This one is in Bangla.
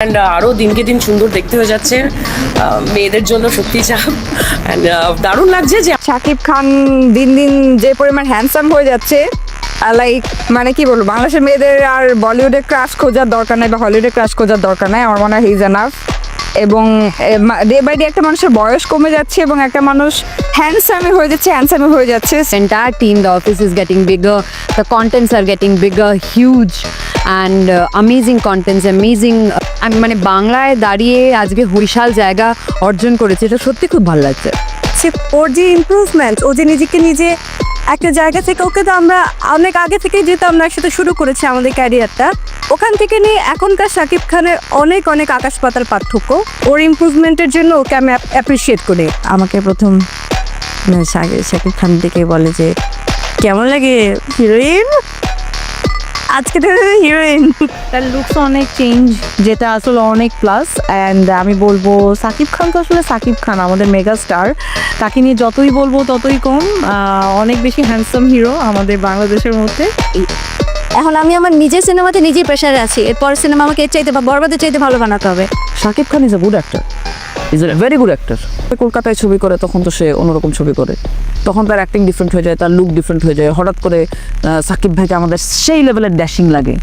অ্যান্ড আরও দিনকে দিন সুন্দর দেখতে হয়ে যাচ্ছে আহ, মেয়েদের জন্য সত্যি চাপ অ্যান্ড দারুণ লাগছে যে শাকিব খান দিন দিন যে পরিমাণ হ্যান্ডসাম হয়ে যাচ্ছে লাইক মানে কি বলব বাংলাদেশের মেয়েদের আর বলিউডে ক্রাশ খোঁজার দরকার নাই বা হলিউডে ক্রাশ খোঁজার দরকার নাই আমার মনে হয় হিজ এনাফ এবং ডে বাই ডে একটা মানুষের বয়স কমে যাচ্ছে এবং একটা মানুষ হ্যান্ডসামে হয়ে যাচ্ছে হ্যান্ডসামে হয়ে যাচ্ছে entire team, the office is getting bigger, the contents are getting bigger, huge and uh, contents contents, amazing. আমি মানে বাংলায় দাঁড়িয়ে আজকে বিশাল জায়গা অর্জন করেছে এটা সত্যি খুব ভালো লাগছে। সে ওর যে ইম্প্রুভমেন্ট ও যে নিজেকে নিজে একটা জায়গা থেকে ওকে তো আমরা অনেক আগে থেকে যেহেতু আমরা একসাথে শুরু করেছি আমাদের ক্যারিয়ারটা ওখান থেকে নিয়ে এখনকার শাকিব খানের অনেক অনেক আকাশ পাতার পার্থক্য। ওর ইমপ্রুভমেন্টের জন্য ওকে আমি অ্যাপ্রিসিয়েট করি। আমাকে প্রথম মানে শাকিব খান থেকে বলে যে কেমন লাগে হিরোইন? আজকে তো হিরোইন তার লুকস অনেক চেঞ্জ যেটা আসলে অনেক প্লাস অ্যান্ড আমি বলব সাকিব খান তো আসলে সাকিব খান আমাদের মেগা স্টার তাকে নিয়ে যতই বলব ততই কম অনেক বেশি হ্যান্ডসাম হিরো আমাদের বাংলাদেশের মধ্যে। এখন আমি আমার নিজের সিনেমাতে নিজেই প্রেশারে আছি। এরপর সিনেমা আমাকে এর চাইতে বা বরবাদের চাইতে ভালো বানাতে হবে। Shakib Khan is a good actor is a very good actor কলকাতায় ছবি করে, তখন তো সে অন্যরকম ছবি করে। তখন তার অ্যাক্টিং ডিফারেন্ট হয়ে যায়, তার লুক ডিফারেন্ট হয়ে যায়। হঠাৎ করে সাকিব ভাইকে আমাদের সেই লেভেলের ড্যাশিং লাগে।